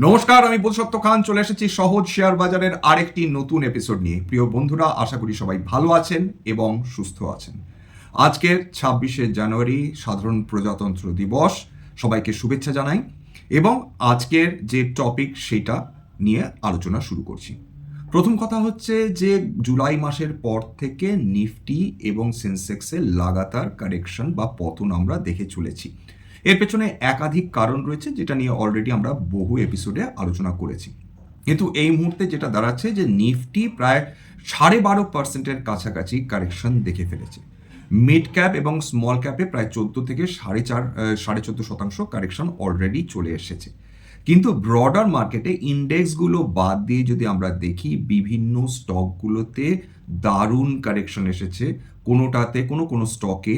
নমস্কার, আমি বোধসত্য খান। চলে এসেছি সহজ শেয়ার বাজারের আরেকটি নতুন এপিসোড নিয়ে। প্রিয় বন্ধুরা, আশা করি সবাই ভালো আছেন এবং সুস্থ আছেন। আজকের ছাব্বিশে জানুয়ারি, সাধারণ প্রজাতন্ত্র দিবস। সবাইকে শুভেচ্ছা জানাই এবং আজকের যে টপিক সেটা নিয়ে আলোচনা শুরু করছি। প্রথম কথা হচ্ছে যে, জুলাই মাসের পর থেকে নিফটি এবং সেন্সেক্সে লাগাতার কারেকশন বা পতন আমরা দেখে চলেছি। এর পেছনে একাধিক কারণ রয়েছে, যেটা নিয়ে অলরেডি আমরা বহু এপিসোডে আলোচনা করেছি। কিন্তু এই মুহূর্তে যেটা দাঁড়াচ্ছে যে নিফটি প্রায় সাড়ে বারো পার্সেন্টের কাছাকাছি কারেকশন দেখে ফেলেছে। মিড ক্যাপ এবং স্মল ক্যাপে প্রায় চোদ্দ থেকে সাড়ে চার সাড়ে চোদ্দ শতাংশ কারেকশন অলরেডি চলে এসেছে। কিন্তু ব্রডার মার্কেটে ইন্ডেক্সগুলো বাদ দিয়ে যদি আমরা দেখি, বিভিন্ন স্টকগুলোতে দারুণ কারেকশন এসেছে। কোনোটাতে, কোনো কোনো স্টকে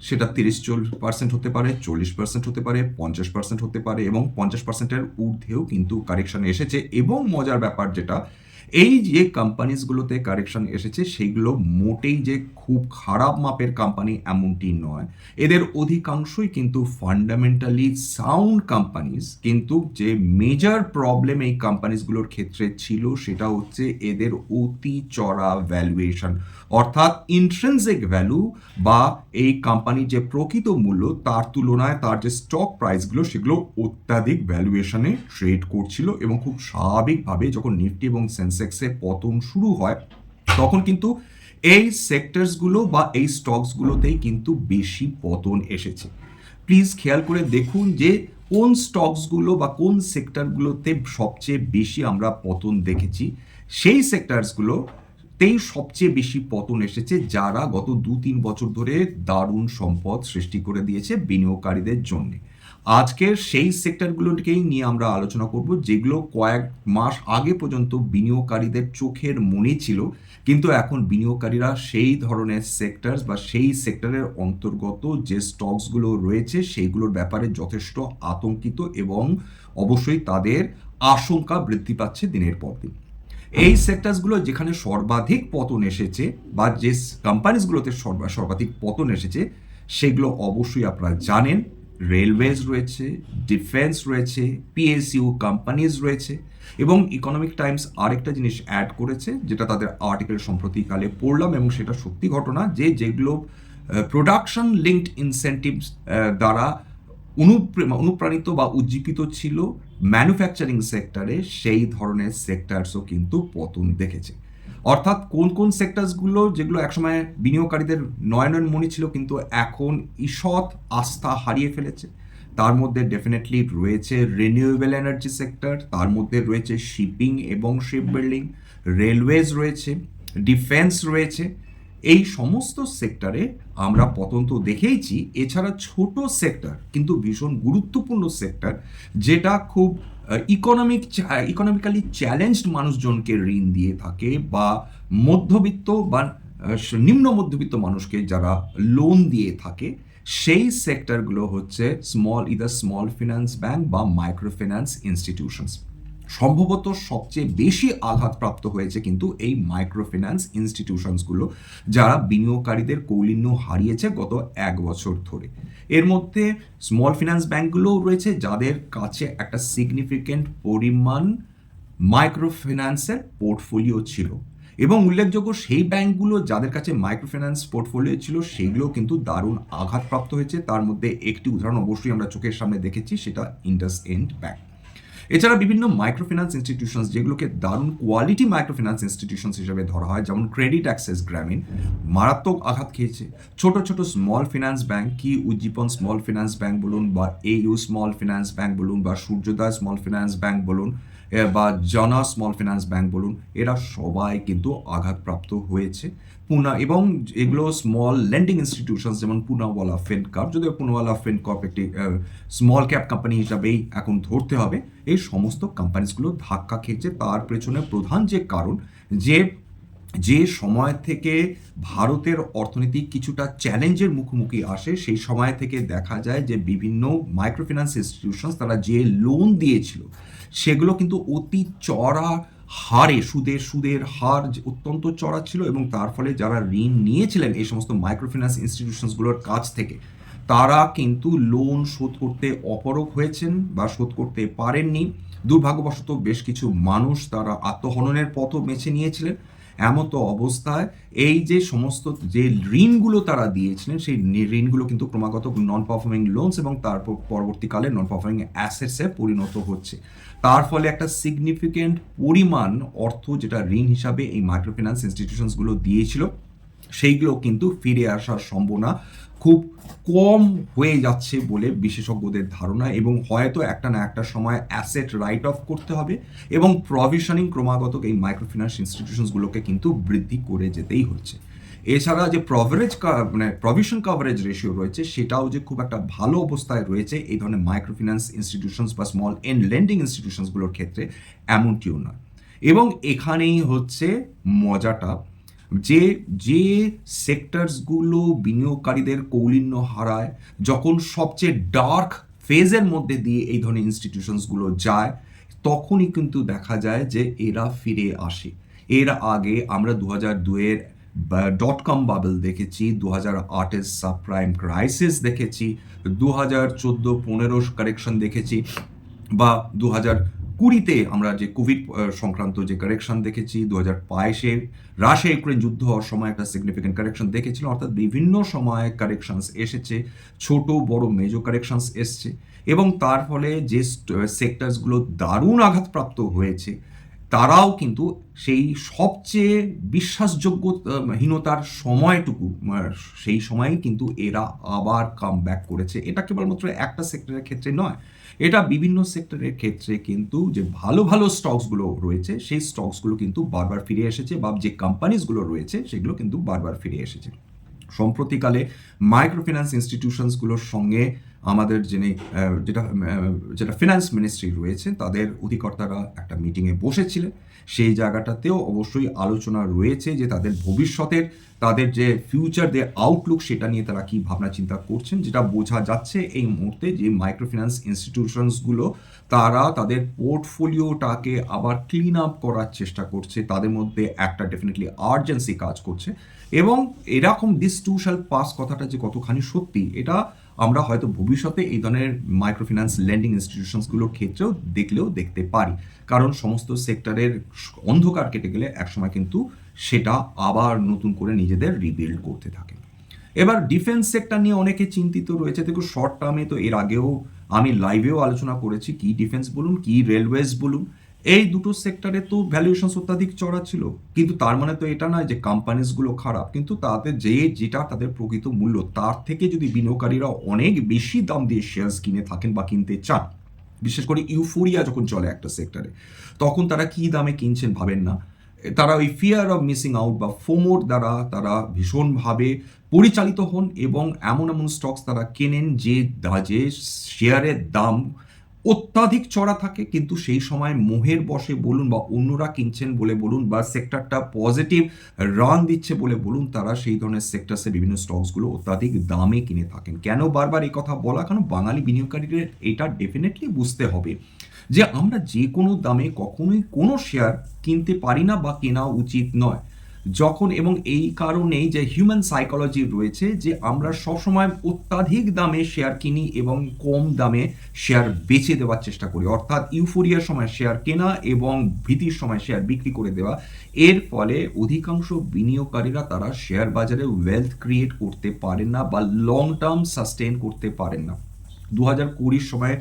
সেটা তিরিশ চল্লিশ পার্সেন্ট হতে পারে, চল্লিশ পার্সেন্ট হতে পারে, পঞ্চাশ পার্সেন্ট হতে পারে এবং পঞ্চাশ পার্সেন্টের ঊর্ধ্বেও কিন্তু কারেকশন এসেছে এবং মজার ব্যাপার যেটা, এই যে কোম্পানিজগুলোতে কারেকশন এসেছে সেইগুলো মোটেই যে খুব খারাপ মাপের কোম্পানি এমনটি নয়। এদের অধিকাংশই কিন্তু ফান্ডামেন্টালি সাউন্ড কোম্পানিজ কিন্তু যে মেজর প্রবলেম এই কোম্পানিজগুলোর ক্ষেত্রে ছিল সেটা হচ্ছে এদের অতি চড়া ভ্যালুয়েশন অর্থাৎ ইন্ট্রেন্সিক ভ্যালু বা এই কোম্পানির যে প্রকৃত মূল্য তার তুলনায় তার যে স্টক প্রাইসগুলো সেগুলো অত্যাধিক ভ্যালুয়েশনে ট্রেড করছিল এবং খুব স্বাভাবিকভাবে যখন নিফটি এবং সেন্সেক্সে পতন শুরু হয়, তখন কিন্তু এই সেক্টরসগুলো বা এই স্টকসগুলোতেই কিন্তু বেশি পতন এসেছে। প্লিজ খেয়াল করে দেখুন যে কোন স্টকসগুলো বা কোন সেক্টরগুলোতে সবচেয়ে বেশি আমরা পতন দেখেছি, সেই সেক্টরসগুলো তেই সবচেয়ে বেশি পতন এসেছে যারা গত দু তিন বছর ধরে দারুণ সম্পদ সৃষ্টি করে দিয়েছে বিনিয়োগকারীদের জন্য। আজকের সেই সেক্টরগুলোকেই নিয়ে আমরা আলোচনা করব, যেগুলো কয়েক মাস আগে পর্যন্ত বিনিয়োগকারীদের চোখের মনে ছিল, কিন্তু এখন বিনিয়োগকারীরা সেই ধরনের সেক্টরস বা সেই সেক্টরের অন্তর্গত যে স্টকসগুলো রয়েছে সেইগুলোর ব্যাপারে যথেষ্ট আতঙ্কিত এবং অবশ্যই তাদের আশঙ্কা বৃদ্ধি পাচ্ছে দিনের পর দিন। এই সেক্টরসগুলো যেখানে সর্বাধিক পতন এসেছে বা যে কোম্পানিজগুলোতে সর্বা- সর্বাধিক পতন এসেছে, সেগুলো অবশ্যই আপনারা জানেন। রেলওয়েজ রয়েছে ডিফেন্স রয়েছে পিএসইউ কোম্পানিজ রয়েছে এবং ইকোনমিক টাইমস আরেকটা জিনিস অ্যাড করেছে, যেটা তাদের আর্টিকেল সম্প্রতিকালে পড়লাম এবং সেটা সত্যি ঘটনা যে যেগুলো প্রোডাকশন লিঙ্কড ইনসেন্টিভস দ্বারা অনুপ্রে- অনুপ্রাণিত বা উজ্জীবিত ছিল ম্যানুফ্যাকচারিং সেক্টরে সেই ধরনের সেক্টরসও কিন্তু পতন দেখেছে। অর্থাৎ কোন কোন সেক্টরসগুলো যেগুলো একসময় বিনিয়োগকারীদের নয়নয়ন মনে ছিল কিন্তু এখন ঈষৎ আস্থা হারিয়ে ফেলেছে। তার মধ্যে ডেফিনেটলি রয়েছে রিনিউয়েবল এনার্জি সেক্টর তার মধ্যে রয়েছে শিপিং এবং শিপ বিল্ডিং রেলওয়েজ রয়েছে ডিফেন্স রয়েছে এই সমস্ত সেক্টরে আমরা পতন তো দেখেইছি, এছাড়া ছোট সেক্টর কিন্তু ভীষণ গুরুত্বপূর্ণ সেক্টর যেটা খুব ইকোনমিক ইকোনমিক্যালি চ্যালেঞ্জড মানুষজনকে ঋণ দিয়ে থাকে বা মধ্যবিত্ত বা নিম্ন মধ্যবিত্ত মানুষকে যারা লোন দিয়ে থাকে, সেই সেক্টরগুলো হচ্ছে small either small finance bank বা মাইক্রো ফিন্যান্স ইনস্টিটিউশনস সম্ভবত সবচেয়ে বেশি আঘাতপ্রাপ্ত হয়েছে কিন্তু এই মাইক্রো ফিন্যান্স ইনস্টিটিউশনসগুলো যারা বিনিয়োগকারীদের কৌলিন্য হারিয়েছে গত এক বছর ধরে। এর মধ্যে স্মল ফিন্যান্স ব্যাঙ্কগুলোও রয়েছে, যাদের কাছে একটা সিগনিফিকেন্ট পরিমাণ মাইক্রো ফিন্যান্সের পোর্টফোলিও ছিল। এবং উল্লেখযোগ্য সেই ব্যাংকগুলো যাদের কাছে মাইক্রো ফিন্যান্স পোর্টফোলিও ছিল সেগুলো কিন্তু দারুণ আঘাতপ্রাপ্ত হয়েছে। তার মধ্যে একটি উদাহরণ অবশ্যই আমরা চোখের সামনে দেখেছি, সেটা ইন্ডাস এন্ড ব্যাংক এছাড়া বিভিন্ন মাইক্রো ফিন্যান্স ইনস্টিটিউশনস যেগুলোকে দারুণ কোয়ালিটি মাইক্রো ফিন্যান্স ইনস্টিটিউশনস হিসেবে ধরা হয়, যেমন ক্রেডিট অ্যাক্সেস গ্রামীণ মারাত্মক আঘাত খেয়েছে। ছোট ছোট স্মল ফিন্যান্স ব্যাংক কি উজ্জীবন স্মল ফিন্যান্স ব্যাংক বলুন বা এইউ স্মল ফিন্যান্স ব্যাংক বলুন বা সূর্যোদয় স্মল ফিন্যান্স ব্যাংক বলুন বা জনা স্মল ফিন্যান্স ব্যাংক বলুন, এরা সবাই কিন্তু আঘাতপ্রাপ্ত হয়েছে। পুনা এবং এগুলো স্মল লেন্ডিং ইনস্টিটিউশনস যেমন পুনাওয়ালা ফিনকর্প যদিও পুনাওয়ালা ফিনকর্প একটি স্মল ক্যাপ কোম্পানি হিসাবেই এখন ধরতে হবে। এই সমস্ত কোম্পানিজগুলো ধাক্কা খেয়েছে। তার পেছনে প্রধান যে কারণ, যে যে সময় থেকে ভারতের অর্থনীতি কিছুটা চ্যালেঞ্জের মুখোমুখি আসে, সেই সময় থেকে দেখা যায় যে বিভিন্ন মাইক্রোফিন্যান্স ইনস্টিটিউশনস তারা যে লোন দিয়েছিল, সেগুলো কিন্তু অতি চড়া হারে সুদের সুদের হার অত্যন্ত চড়া ছিল এবং তার ফলে যারা ঋণ নিয়েছিলেন এই সমস্ত মাইক্রোফিন্যান্স ইনস্টিটিউশনসগুলোর কাছ থেকে, তারা কিন্তু লোন শোধ করতে অপরক হয়েছেন বা শোধ করতে পারেননি। দুর্ভাগ্যবশত বেশ কিছু মানুষ তারা আত্মহননের পথও বেছে নিয়েছিলেন। এমতো অবস্থায় এই যে সমস্ত যে ঋণগুলো তারা দিয়েছিলেন, সেই ঋণগুলো কিন্তু ক্রমাগত নন পারফর্মিং লোনস এবং তারপর পরবর্তীকালে নন পারফর্মিং অ্যাসেটসে পরিণত হচ্ছে। তার ফলে একটা সিগনিফিকেন্ট পরিমাণ অর্থ যেটা ঋণ হিসাবে এই মাইক্রোফিন্যান্স ইনস্টিটিউশনসগুলো দিয়েছিল, সেইগুলো কিন্তু ফিরে আসার সম্ভাবনা খুব কম হয়ে যাচ্ছে বলে বিশেষজ্ঞদের ধারণা এবং হয়তো একটা না একটা সময় অ্যাসেট রাইট অফ করতে হবে এবং প্রভিশনিং ক্রমাগত এই মাইক্রোফিন্যান্স ইনস্টিটিউশনসগুলোকে কিন্তু বৃদ্ধি করে যেতেই হচ্ছে। এছাড়া যে প্রভারেজ মানে প্রভিশন কভারেজ রেশিও রয়েছে, সেটাও যে খুব একটা ভালো অবস্থায় রয়েছে এই ধরনের মাইক্রোফিন্যান্স ইনস্টিটিউশনস বা স্মল এন্ড লেন্ডিং ইনস্টিটিউশনসগুলোর ক্ষেত্রে এমনটিও নয়। এবং এখানেই হচ্ছে মজাটা যে যে সেক্টরসগুলো বিনিয়োগকারীদের কৌলিন্য হারায়, যখন সবচেয়ে ডার্ক ফেজের মধ্যে দিয়ে এই ধরনের ইনস্টিটিউশনসগুলো যায়, তখনই কিন্তু দেখা যায় যে এরা ফিরে আসে। এর আগে আমরা দু হাজার দুয়ের ডট কম বাবেল দেখেছি দু হাজার আটের সাবপ্রাইম ক্রাইসিস দেখেছি দু হাজার চোদ্দ পনেরো কারেকশন দেখেছি, বা দু হাজার কুড়িতে আমরা যে কোভিড সংক্রান্ত যে কারেকশন দেখেছি দু হাজার বাইশে রাশিয়া ইউক্রেন যুদ্ধ হওয়ার সময় একটা সিগনিফিকেন্ট কারেকশন দেখেছিল। অর্থাৎ বিভিন্ন সময় কারেকশনস এসেছে, ছোট, বড় মেজর কারেকশনস এসছে এবং তার ফলে যে সেক্টরসগুলো দারুণ আঘাতপ্রাপ্ত হয়েছে, তারাও কিন্তু সেই সবচেয়ে বিশ্বাসযোগ্য হীনতার সময়টুকু সেই সময়ই কিন্তু এরা আবার কাম ব্যাক করেছে। এটা কেবলমাত্র একটা সেক্টরের ক্ষেত্রে নয় এটা বিভিন্ন সেক্টরের ক্ষেত্রে কিন্তু যে ভালো ভালো স্টকসগুলো রয়েছে, সেই স্টকসগুলো কিন্তু বারবার ফিরে এসেছে বা যে কোম্পানিজগুলো রয়েছে, সেগুলো কিন্তু বারবার ফিরে এসেছে। সম্প্রতিকালে মাইক্রোফিন্যান্স ইনস্টিটিউশনসগুলোর সঙ্গে আমাদের যিনি যেটা যেটা ফিনান্স মিনিস্ট্রি রয়েছে, তাদের অধিকর্তারা একটা মিটিংয়ে বসেছিলেন। সেই জায়গাটাতেও অবশ্যই আলোচনা রয়েছে যে তাদের ভবিষ্যতের, তাদের যে ফিউচার যে আউটলুক সেটা নিয়ে তারা কি ভাবনা চিন্তা করছেন, যেটা বোঝা যাচ্ছে এই মুহূর্তে যে মাইক্রোফিন্যান্স ইনস্টিটিউশনসগুলো তারা তাদের পোর্টফোলিওটাকে আবার ক্লিন আপ করার চেষ্টা করছে, তাদের মধ্যে একটা ডেফিনেটলি আর্জেন্সি কাজ করছে। এবং এরকম শ্যাল পাস কথাটা যে কতখানি সত্যি, এটা আমরা হয়তো ভবিষ্যতে এই ধরনের মাইক্রোফিন্যান্স ল্যান্ডিং ইনস্টিটিউশনসগুলোর ক্ষেত্রেও দেখলেও দেখতে পারি। কারণ সমস্ত সেক্টরের অন্ধকার কেটে গেলে একসময় কিন্তু সেটা আবার নতুন করে নিজেদের রিবিল্ড করতে থাকে। এবার ডিফেন্স সেক্টর নিয়ে অনেকে চিন্তিত রয়েছে। দেখো শর্ট টার্মে তো এর আগেও আমি লাইভেও আলোচনা করেছি। কি ডিফেন্স বলুন, কি রেলওয়েজ বলুন এই দুটো সেক্টরে তো ভ্যালুয়েশন অত্যাধিক চড়া ছিল কিন্তু তার মানে তো এটা নয় যে কোম্পানিজগুলো খারাপ, কিন্তু তাদের যে, যেটা তাদের প্রকৃত মূল্য, তার থেকে যদি বিনিয়োগকারীরা অনেক বেশি দাম দিয়ে শেয়ার্স কিনে থাকেন বা কিনতে চান, বিশেষ করে ইউফোরিয়া যখন চলে একটা সেক্টরে তখন তারা কি দামে কিনছেন ভাবেন না। তারা ওই ফিয়ার অফ মিসিং আউট বা ফোমোর দ্বারা তারা ভীষণভাবে পরিচালিত হন এবং এমন এমন স্টকস তারা কেনেন যে যে শেয়ারের দাম অত্যাধিক চড়া থাকে, কিন্তু সেই সময় মোহের বসে বলুন বা অন্যরা কিনছেন বলে বলুন বা সেক্টরটা পজিটিভ রান দিচ্ছে বলে বলুন, তারা সেই ধরনের সেক্টরসে বিভিন্ন স্টকসগুলো অত্যাধিক দামে কিনে থাকেন। কেন বারবার এই কথা বলা? কারণ বাঙালি বিনিয়োগকারীদের এটা ডেফিনেটলি বুঝতে হবে যে আমরা যে কোনো দামে কখনোই কোনো শেয়ার কিনতে পারি না বা কেনা উচিত নয়। যখন এবং এই কারণেই যে হিউম্যান সাইকোলজি রয়েছে যে আমরা সবসময় অত্যাধিক দামে শেয়ার কিনি এবং কম দামে শেয়ার বেচে দেওয়ার চেষ্টা করি। অর্থাৎ ইউফোরিয়ার সময় শেয়ার কেনা এবং ভীতির সময় শেয়ার বিক্রি করে দেওয়া। এর ফলে অধিকাংশ বিনিয়োগকারীরা তারা শেয়ার বাজারে ওয়েলথ ক্রিয়েট করতে পারেন না বা লং টার্ম সাস্টেন করতে পারেন না। দু হাজার কুড়ির সময়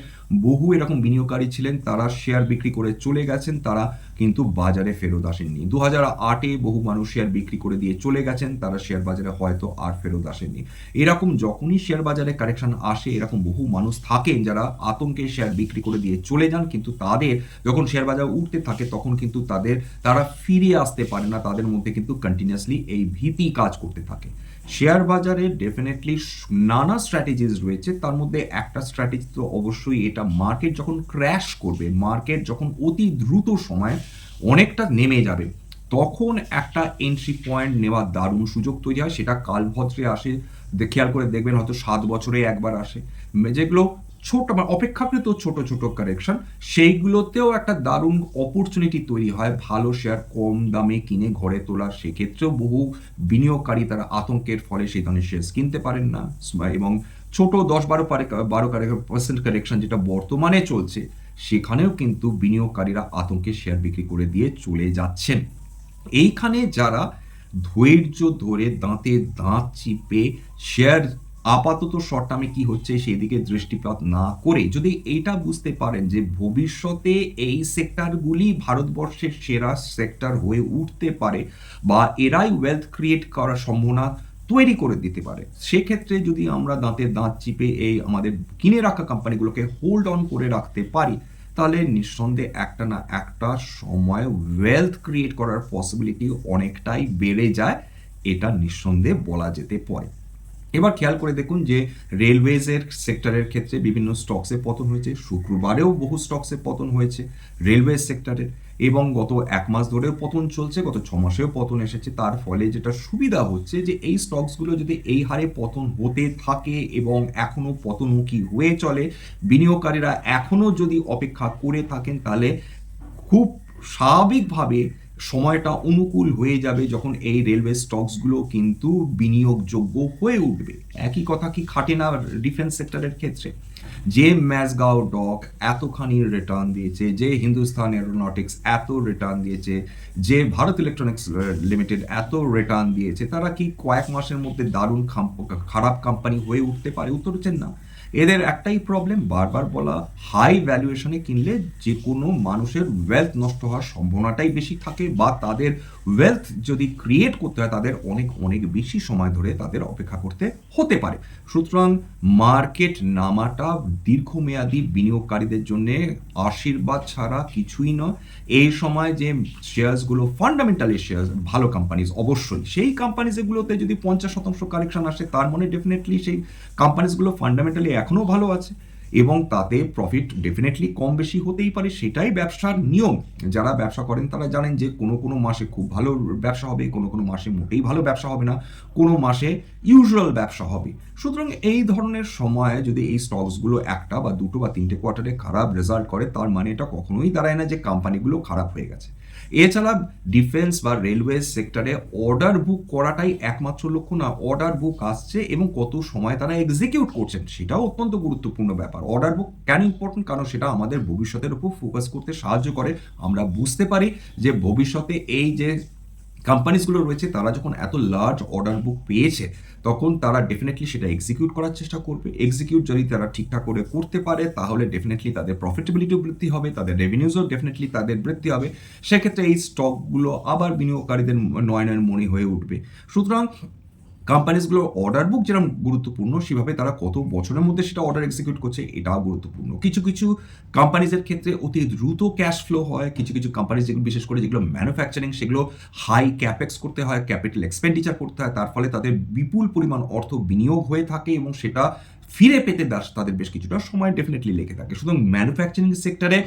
বহু এরকম বিনিয়োগকারী ছিলেন, তারা শেয়ার বিক্রি করে চলে গেছেন, তারা কিন্তু বাজারে ফেরত আসেননি। দু হাজার আটে বহু মানুষ শেয়ার বিক্রি করে দিয়ে চলে গেছেন, তারা শেয়ার বাজারে হয়তো আর ফেরত আসেননি। এরকম যখনই শেয়ার বাজারে কারেকশন আসে, এরকম বহু মানুষ থাকেন যারা আতঙ্কে শেয়ার বিক্রি করে দিয়ে চলে যান, কিন্তু তাদের যখন শেয়ার বাজার উঠতে থাকে, তখন কিন্তু তাদের, তারা ফিরে আসতে পারে না, তাদের মধ্যে কিন্তু কন্টিনিউয়াসলি এই ভীতি কাজ করতে থাকে। শেয়ার বাজারে ডেফিনেটলি নানা স্ট্র্যাটেজিস রয়েছে। তার মধ্যে একটা স্ট্র্যাটেজি তো অবশ্যই এটা মার্কেট যখন ক্র্যাশ করবে মার্কেট যখন অতি দ্রুত সময়ে অনেকটা নেমে যাবে, তখন একটা এন্ট্রি পয়েন্ট নেওয়ার দারুণ সুযোগ তৈরি হয়। সেটা কালভদ্রে আসে। খেয়াল করে দেখবেন হয়তো সাত বছরে একবার আসে। যেগুলো ছোট বা অপেক্ষাকৃত ছোট ছোট কারেকশন সেইগুলোতেও একটা দারুণ অপরচুনিটি তৈরি হয় ভালো শেয়ার কম দামে কিনে ঘরে তোলা সেক্ষেত্রেও বহু বিনিয়োগকারী তারা আতঙ্কের ফলে সেই ধরনের শেয়ার কিনতে পারেন না। এবং ছোট দশ বারো পারে, বারো পার্সেন্ট কারেকশন যেটা বর্তমানে চলছে, সেখানেও কিন্তু বিনিয়োগকারীরা আতঙ্কে শেয়ার বিক্রি করে দিয়ে চলে যাচ্ছেন। এইখানে যারা ধৈর্য ধরে দাঁতে দাঁত চিপে শেয়ার আপাতত শর্ট টার্মে কি হচ্ছে সেই দিকে দৃষ্টিপাত না করে যদি এইটা বুঝতে পারেন যে ভবিষ্যতে এই সেক্টরগুলি ভারতবর্ষের সেরা সেক্টর হয়ে উঠতে পারে বা এরাই ওয়েলথ ক্রিয়েট করার সম্ভাবনা তৈরি করে দিতে পারে। সেক্ষেত্রে যদি আমরা দাঁতে দাঁত চিপে এই আমাদের কিনে রাখা কোম্পানিগুলোকে হোল্ড অন করে রাখতে পারি, তাহলে নিঃসন্দেহে একটা না একটা সময় ওয়েলথ ক্রিয়েট করার পসিবিলিটি অনেকটাই বেড়ে যায়, এটা নিঃসন্দেহে বলা যেতে পারে। এবার খেয়াল করে দেখুন যে রেলওয়েজের সেক্টরের ক্ষেত্রে বিভিন্ন স্টকসে পতন হয়েছে। শুক্রবারেও বহু স্টকসে পতন হয়েছে রেলওয়ে সেক্টরের এবং গত এক মাস ধরেও পতন চলছে, গত ছ মাসেও পতন এসেছে। তার ফলে যেটা সুবিধা হচ্ছে যে এই স্টকসগুলো যদি এই হারে পতন হতে থাকে এবং এখনও পতনমুখী হয়ে চলে, বিনিয়োগকারীরা এখনও যদি অপেক্ষা করে থাকেন তাহলে খুব স্বাভাবিকভাবে সময়টা অনুকূল হয়ে যাবে যখন এই রেলওয়ে স্টকসগুলো কিন্তু বিনিয়োগযোগ্য হয়ে উঠবে। একই কথা কি খাটে না ডিফেন্স সেক্টরের ক্ষেত্রে? যে ম্যাসগাঁও ডক এতখানি রিটার্ন দিয়েছে, যে হিন্দুস্তান এরোনটিক্স এত রিটার্ন দিয়েছে, যে ভারত ইলেকট্রনিক্স লিমিটেড এত রিটার্ন দিয়েছে, তারা কি কয়েক মাসের মধ্যে দারুণ খারাপ কোম্পানি হয়ে উঠতে পারে? উত্তর হচ্ছেন না। এদের একটাই প্রবলেম বারবার বলা হাই ভ্যালুয়েশনে কিনলে যে কোনো মানুষের ওয়েলথ নষ্ট হওয়ার সম্ভাবনাটাই বেশি থাকে বা তাদের ওয়েলথ যদি ক্রিয়েট করতে হয়, তাদের অনেক অনেক বেশি সময় ধরে তাদের অপেক্ষা করতে হতে পারে। সুতরাং মার্কেট নামাটা দীর্ঘমেয়াদী বিনিয়োগকারীদের জন্য আশীর্বাদ ছাড়া কিছুই নয়। এই সময় যে শেয়ার্সগুলো ফান্ডামেন্টালি শেয়ার ভালো কোম্পানিজ অবশ্যই। সেই কোম্পানিজগুলোতে যদি পঞ্চাশ শতাংশ কালেকশন আসে, তার মানে ডেফিনেটলি সেই কোম্পানিজগুলো ফান্ডামেন্টালি এখনও ভালো আছে এবং তাতে প্রফিট ডেফিনেটলি কম বেশি হতেই পারে, সেটাই ব্যবসার নিয়ম। যারা ব্যবসা করেন তারা জানেন যে কোনো কোনো মাসে খুব ভালো ব্যবসা হবে, কোনো কোনো মাসে মোটেই ভালো ব্যবসা হবে না, কোনো মাসে ইউজুয়াল ব্যবসা হবে। সুতরাং এই ধরনের সময়ে যদি এই স্টকসগুলো একটা বা দুটো বা তিনটে কোয়ার্টারে খারাপ রেজাল্ট করে, তার মানে এটা কখনোই দাঁড়ায় না যে কোম্পানিগুলো খারাপ হয়ে গেছে। এছাড়া ডিফেন্স বা রেলওয়ে সেক্টরে অর্ডার বুক করাটাই একমাত্র লক্ষ্য না অর্ডার বুক আসছে এবং কত সময় তারা এক্সিকিউট করছেন সেটাও অত্যন্ত গুরুত্বপূর্ণ ব্যাপার। অর্ডার বুক কেন ইম্পর্টেন্ট কারণ সেটা আমাদের ভবিষ্যতের উপর ফোকাস করতে সাহায্য করে। আমরা বুঝতে পারি যে ভবিষ্যতে এই যে কোম্পানিজগুলো রয়েছে, তারা যখন এত লার্জ অর্ডার বুক পেয়েছে, তখন তারা ডেফিনেটলি সেটা এক্সিকিউট করার চেষ্টা করবে। এক্সিকিউট যদি তারা ঠিকঠাক করে করতে পারে, তাহলে ডেফিনেটলি তাদের প্রফিটেবিলিটিও বৃদ্ধি হবে, তাদের রেভিনিউজও ডেফিনেটলি তাদের বৃদ্ধি হবে। সেক্ষেত্রে এই স্টকগুলো আবার বিনিয়োগকারীদের নয়নের মনে হয়ে উঠবে। সুতরাং কোম্পানিজগুলোর অর্ডার বুক যেরকম গুরুত্বপূর্ণ, সেভাবে তারা কত বছরের মধ্যে সেটা অর্ডার এক্সিকিউট করছে, এটাও গুরুত্বপূর্ণ। কিছু কিছু কোম্পানিজের ক্ষেত্রে অতি দ্রুত ক্যাশ ফ্লো হয়। কিছু কিছু কোম্পানিজ যেগুলো, বিশেষ করে যেগুলো ম্যানুফ্যাকচারিং সেগুলো হাই ক্যাপেক্স করতে হয় ক্যাপিটাল এক্সপেন্ডিচার করতে হয়, তার ফলে তাদের বিপুল পরিমাণ অর্থ বিনিয়োগ হয়ে থাকে এবং সেটা ফিরে পেতে দাস তাদের বেশ কিছুটা সময় ডেফিনেটলি লেগে থাকে। সুতরাং ম্যানুফ্যাকচারিং সেক্টরে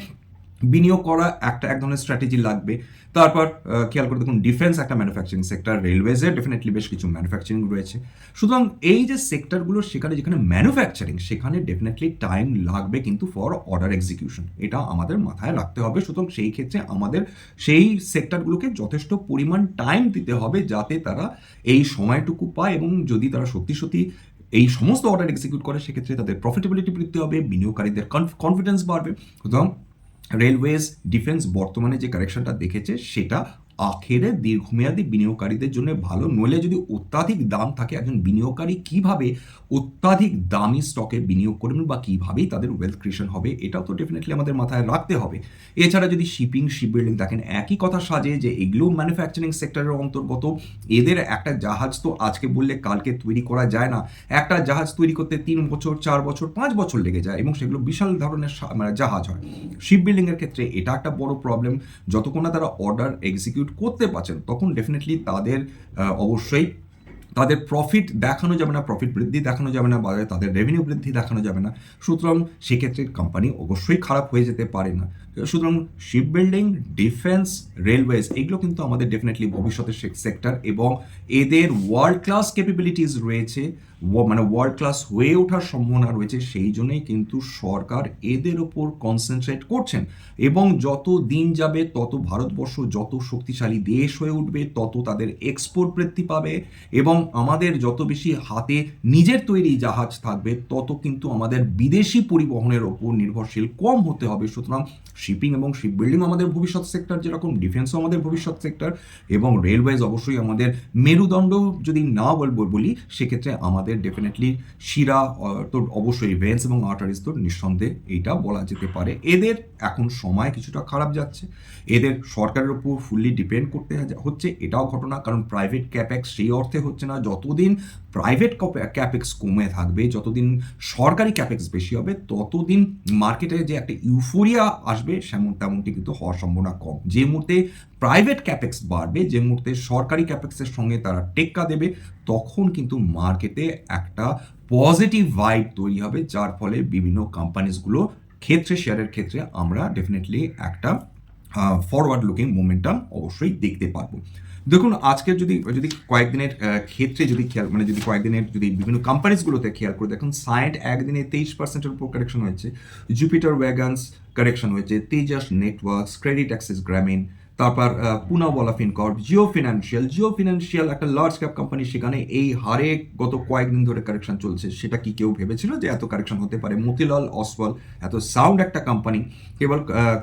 বিনিয়োগ করা একটা, এক ধরনের স্ট্র্যাটেজি লাগবে। তারপর খেয়াল করে দেখুন ডিফেন্স একটা ম্যানুফ্যাকচারিং সেক্টর রেলওয়েজে ডেফিনেটলি বেশ কিছু ম্যানুফ্যাকচারিং রয়েছে। সুতরাং এই যে সেক্টরগুলো সেখানে, যেখানে ম্যানুফ্যাকচারিং সেখানে ডেফিনেটলি টাইম লাগবে কিন্তু ফর অর্ডার এক্সিকিউশন এটা আমাদের মাথায় রাখতে হবে। সুতরাং সেই ক্ষেত্রে আমাদের সেই সেক্টরগুলোকে যথেষ্ট পরিমাণ টাইম দিতে হবে যাতে তারা এই সময়টুকু পায় এবং যদি তারা সত্যি সত্যি এই সমস্ত অর্ডার এক্সিকিউট করে, সেক্ষেত্রে তাদের প্রফিটেবিলিটি বৃদ্ধি হবে, বিনিয়োগকারীদের কনফিডেন্স বাড়বে। সুতরাং রেলওয়েজ ডিফেন্স বর্তমানে যে কারেকশনটা দেখেছে সেটা আখেরে দীর্ঘমেয়াদী বিনিয়োগকারীদের জন্য ভালো। নইলে যদি অত্যাধিক দাম থাকে একজন বিনিয়োগকারী, কীভাবে অত্যাধিক দামি স্টকে বিনিয়োগ করবেন বা কিভাবেই তাদের ওয়েলথ ক্রিয়েশন হবে, এটাও তো ডেফিনেটলি আমাদের মাথায় রাখতে হবে। এছাড়া যদি শিপিং শিপ বিল্ডিং দেখেন, একই কথা সাজে যে এগুলো ম্যানুফ্যাকচারিং সেক্টরের অন্তর্গত। এদের একটা জাহাজ তো আজকে বললে কালকে তৈরি করা যায় না। একটা জাহাজ তৈরি করতে তিন বছর, চার বছর, পাঁচ বছর লেগে যায় এবং সেগুলো বিশাল ধরনের মানে জাহাজ হয়। শিপ বিল্ডিংয়ের ক্ষেত্রে এটা একটা বড় প্রবলেম যতক্ষণ না তারা অর্ডার এক্সিকিউট করতে পারছেন, তখন ডেফিনেটলি তাদের অবশ্যই তাদের প্রফিট দেখানো যাবে না প্রফিট বৃদ্ধি দেখানো যাবে না বাজারে তাদের রেভিনিউ বৃদ্ধি দেখানো যাবে না। সুতরাং সেক্ষেত্রে কোম্পানি অবশ্যই খারাপ হয়ে যেতে পারে না। সুতরাং শিপ বিল্ডিং ডিফেন্স রেলওয়েজ এগুলো কিন্তু আমাদের ডেফিনেটলি ভবিষ্যতের সেক্টর এবং এদের ওয়ার্ল্ড ক্লাস ক্যাপাবিলিটিস রয়েছে। মানে ওয়ার্ল্ড ক্লাস হয়ে ওঠার সম্ভাবনা রয়েছে, সেই জন্যই কিন্তু সরকার এদের ওপর কনসেন্ট্রেট করছেন। এবং যত দিন যাবে, তত ভারতবর্ষ যত শক্তিশালী দেশ হয়ে উঠবে, তত তাদের এক্সপোর্ট বৃদ্ধি পাবে এবং আমাদের যত বেশি হাতে নিজের তৈরি জাহাজ থাকবে, তত কিন্তু আমাদের বিদেশি পরিবহনের ওপর নির্ভরশীল কম হতে হবে। সুতরাং শিপিং এবং শিপ বিল্ডিং আমাদের ভবিষ্যৎ সেক্টর যেরকম ডিফেন্সও আমাদের ভবিষ্যৎ সেক্টর এবং রেলওয়েজ অবশ্যই আমাদের মেরুদণ্ড যদি না বলব বলি, সেক্ষেত্রে আমাদের ডেফিনেটলি শিরা তো অবশ্যই ভেন্স এবং আর্টারিস তো নিঃসন্দেহে এইটা বলা যেতে পারে। এদের এখন সময় কিছুটা খারাপ যাচ্ছে। এদের সরকারের উপর ফুললি ডিপেন্ড করতে হচ্ছে, এটাও ঘটনা। কারণ প্রাইভেট ক্যাপেক্স সেই অর্থে হচ্ছে না, যতদিন প্রাইভেট ক্যাপেক্স কমে থাকবে, যতদিন সরকারি ক্যাপেক্স বেশি হবে, ততদিন মার্কেটে যে একটা ইউফোরিয়া আসবে সেমন তেমনটি কিন্তু হওয়ার সম্ভাবনা কম। যে মুহূর্তে প্রাইভেট ক্যাপেক্স বাড়বে, যে মুহূর্তে সরকারি ক্যাপেক্সের সঙ্গে তারা টেক্কা দেবে, তখন কিন্তু মার্কেটে একটা পজিটিভ ভাইব তৈরি হবে, যার ফলে বিভিন্ন কোম্পানিজগুলো ক্ষেত্রে শেয়ারের ক্ষেত্রে আমরা ডেফিনেটলি একটা ফরওয়ার্ড লুকিং মোমেন্টাম অবশ্যই দেখতে পারব। দেখুন আজকের যদি যদি কয়েকদিনের ক্ষেত্রে যদি খেয়াল মানে যদি কয়েকদিনের যদি বিভিন্ন কোম্পানিজগুলোতে খেয়াল করে দেখুন সায়েন্ট একদিনে তেইশ পার্সেন্টের উপর কারেকশন হয়েছে জুপিটার ওয়াগানস কারেকশন হয়েছে Tejas networks credit access Grameen তারপর Poona Poonawalla Fincorp Jio financial. Jio financial একটা লার্জ ক্যাপ কোম্পানি সেখানে এই হারে গত কয়েকদিন ধরে কারেকশন চলছে। সেটা কি কেউ ভেবেছিল যে এত কারেকশন হতে পারে? মতিলাল অসওয়াল, এত সাউন্ড একটা কোম্পানি কেবল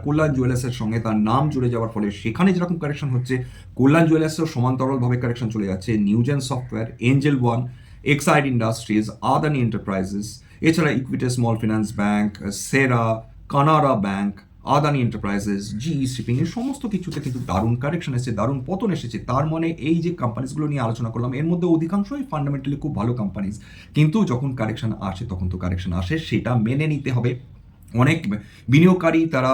কল্যাণ জুয়েলার্সের সঙ্গে তার নাম জুড়ে যাওয়ার ফলে সেখানে যেরকম কারেকশন হচ্ছে, কল্যাণ জুয়েলার্সের সমান্তরালভাবে কারেকশন চলে যাচ্ছে। Newgen software Angel One Exide Industries Adani enterprises এছাড়া ইকুইটি স্মল ফিনান্স ব্যাংক সেরা Canara bank Adani enterprises G shipping এর সমস্ত কিছুতে কিন্তু দারুণ কারেকশন এসেছে, দারুণ পতন এসেছে। তার মানে এই যে কোম্পানিজগুলো নিয়ে আলোচনা করলাম, এর মধ্যে অধিকাংশই ফান্ডামেন্টালি খুব ভালো কোম্পানিজ কিন্তু যখন কারেকশন আসে, তখন তো কারেকশন আসে, সেটা মেনে নিতে হবে। অনেক বিনিয়োগকারী তারা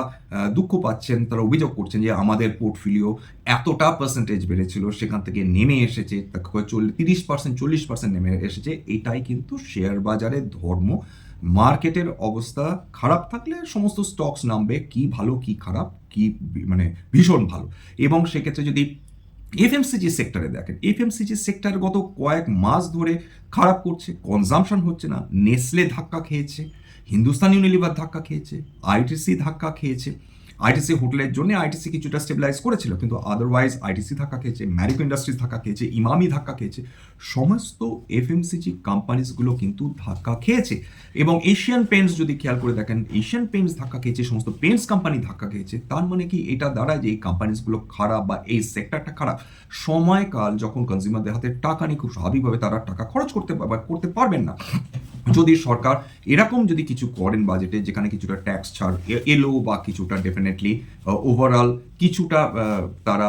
দুঃখ পাচ্ছেন, তারা অভিযোগ করছেন যে আমাদের পোর্টফোলিও এতটা পার্সেন্টেজ বেড়েছিল, সেখান থেকে নেমে এসেছে তিরিশ পার্সেন্ট চল্লিশ পার্সেন্ট নেমে এসেছে। এটাই কিন্তু শেয়ার বাজারের ধর্ম। মার্কেটের অবস্থা খারাপ থাকলে সমস্ত স্টকস নামবে, কি ভালো, কি খারাপ, কি মানে ভীষণ ভালো। এবং সেক্ষেত্রে যদি এফএমসিজি সেক্টরে দেখেন, এফএমসিজি সেক্টর গত কয়েক মাস ধরে খারাপ করছে, কনজামশন হচ্ছে না, নেসলে ধাক্কা খেয়েছে, হিন্দুস্তান ইউনিলিভার ধাক্কা খেয়েছে, আইটিসি ধাক্কা খেয়েছে। আইটিসি হোটেলের জন্য আইটিসি কিছুটা স্টেবিলাইজ করেছিল, কিন্তু আদারওয়াইজ আইটিসি ধাক্কা খেয়েছে ম্যারিকো ইন্ডাস্ট্রিজ ধাক্কা খেয়েছে ইমামি ধাক্কা খেয়েছে, সমস্ত এফএমসিজি কোম্পানিজগুলো কিন্তু ধাক্কা খেয়েছে। এবং এশিয়ান পেন্টস যদি খেয়াল করে দেখেন এশিয়ান পেন্টস ধাক্কা খেয়েছে, সমস্ত পেন্টস কোম্পানি ধাক্কা খেয়েছে। তার মানে কি? এটা দ্বারা যে এই কোম্পানিজগুলো খারাপ বা এই সেক্টরটা খারাপ, সময়কাল যখন কনজিউমারদের হাতে টাকা নেই, খুব স্বাভাবিকভাবে তারা টাকা খরচ করতে করতে পারবেন না। যদি সরকার এরকম যদি কিছু করেন বাজেটে যেখানে কিছুটা ট্যাক্স ছাড় এলো বা কিছুটা ডেফিনেটলি ওভারঅল কিছুটা তারা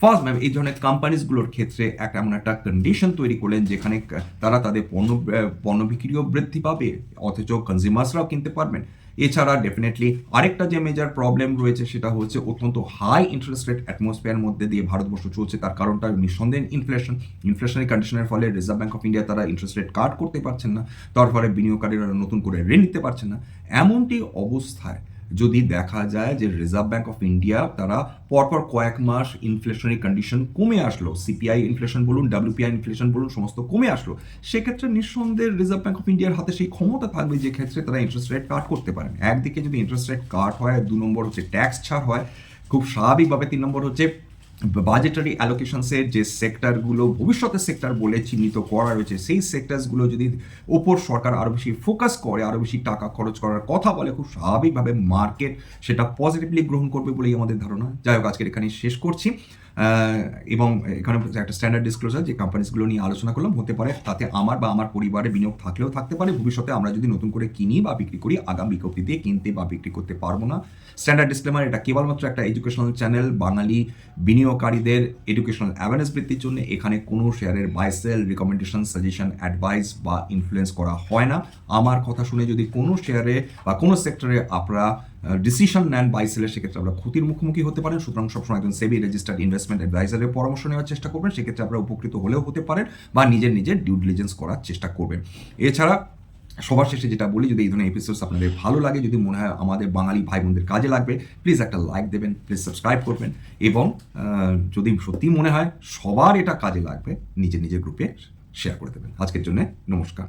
ফার্স্ট ম্যাম এই ধরনের কোম্পানিজগুলোর ক্ষেত্রে একটা এমন একটা কন্ডিশন তৈরি করলেন যেখানে তারা তাদের পণ্য পণ্য বিক্রিও বৃদ্ধি পাবে, অথচ কনজিউমার্সরাও কিনতে পারবেন। এছাড়া ডেফিনেটলি আরেকটা যে মেজার প্রবলেম রয়েছে সেটা হচ্ছে অত্যন্ত হাই ইন্টারেস্ট রেট অ্যাটমসফিয়ার মধ্যে দিয়ে ভারতবর্ষ চলছে। তার কারণটা নিঃসন্দেহ ইনফ্লেশন ইনফ্লেশনের কন্ডিশনের ফলে রিজার্ভ ব্যাঙ্ক অফ ইন্ডিয়া তারা ইন্টারেস্ট রেট কাট করতে পারছেন না। তার ফলে বিনিয়োগকারীরা নতুন করে ঋণ নিতে পারছেন না। এমনটি অবস্থায় যদি দেখা যায় যে রিজার্ভ ব্যাঙ্ক অফ ইন্ডিয়া তারা পরপর কয়েক মাস ইনফ্লেশনারি কন্ডিশন কমে আসলো সিপিআই ইনফ্লেশন বলুন ডাব্লিউপিআই ইনফ্লেশন বলুন, সমস্ত কমে আসলো, সেক্ষেত্রে নিঃসন্দেহে রিজার্ভ ব্যাঙ্ক অফ ইন্ডিয়ার হাতে সেই ক্ষমতা থাকবে যে ক্ষেত্রে তারা ইন্টারেস্ট রেট কাট করতে পারেন। একদিকে যদি ইন্টারেস্ট রেট কাট হয়, দু নম্বর হচ্ছে ট্যাক্স ছাড় হয়, খুব স্বাভাবিকভাবে তিন নম্বর হচ্ছে বাজেটারি অ্যালোকেশনসের যে সেক্টরগুলো ভবিষ্যতের সেক্টর বলে চিহ্নিত করা রয়েছে সেই সেক্টরসগুলো যদি ওপর সরকার আরও বেশি ফোকাস করে আরও বেশি টাকা খরচ করার কথা বলে, খুব স্বাভাবিকভাবে মার্কেট সেটা পজিটিভলি গ্রহণ করবে বলেই আমাদের ধারণা। যাই হোক, আজকের এখানে শেষ করছি। এবং এখানে একটা স্ট্যান্ডার্ড ডিসক্লোজার যে কোম্পানিসগুলো নিয়ে আলোচনা করলাম, হতে পারে তাতে আমার বা আমার পরিবারে বিনিয়োগ থাকলেও থাকতে পারে। ভবিষ্যতে আমরা যদি নতুন করে কিনি বা বিক্রি করি, আগাম বিজ্ঞপ্তি দিয়ে কিনতে বা বিক্রি করতে পারব না। স্ট্যান্ডার্ড ডিসক্লেমার এটা কেবলমাত্র একটা এডুকেশনাল চ্যানেল বাঙালি বিনিয়োগকারীদের এডুকেশনাল অ্যাওয়ারনেস বৃদ্ধির জন্য। এখানে কোনো শেয়ারের buy sell recommendation suggestion advice বা ইনফ্লুয়েন্স করা হয় না। আমার কথা শুনে যদি কোনো শেয়ারে বা কোনো সেক্টরে আপনারা ডিসিশন নেন বাই সেলের সেক্ষেত্রে আপনারা ক্ষতির মুখোমুখি হতে পারেন। সুতরাং সবসময় একজন সেবি রেজিস্টার্ড ইনভেস্টমেন্ট অ্যাডভাইজারের পরামর্শ নেওয়ার চেষ্টা করবেন। সেক্ষেত্রে আপনারা উপকৃত হলেও হতে পারেন বা নিজের নিজের ডিউ ডিলিজেন্স করার চেষ্টা করবেন। এছাড়া সবার শেষে যেটা বলি, যদি এই ধরনের এপিসোডস আপনাদের ভালো লাগে, যদি মনে হয় আমাদের বাঙালি ভাই বোনদের কাজে লাগবে প্লিজ একটা লাইক দেবেন প্লিজ সাবস্ক্রাইব করবেন এবং যদি সত্যি মনে হয় সবার এটা কাজে লাগবে, নিজের নিজের গ্রুপে শেয়ার করে দেবেন। আজকের জন্য নমস্কার।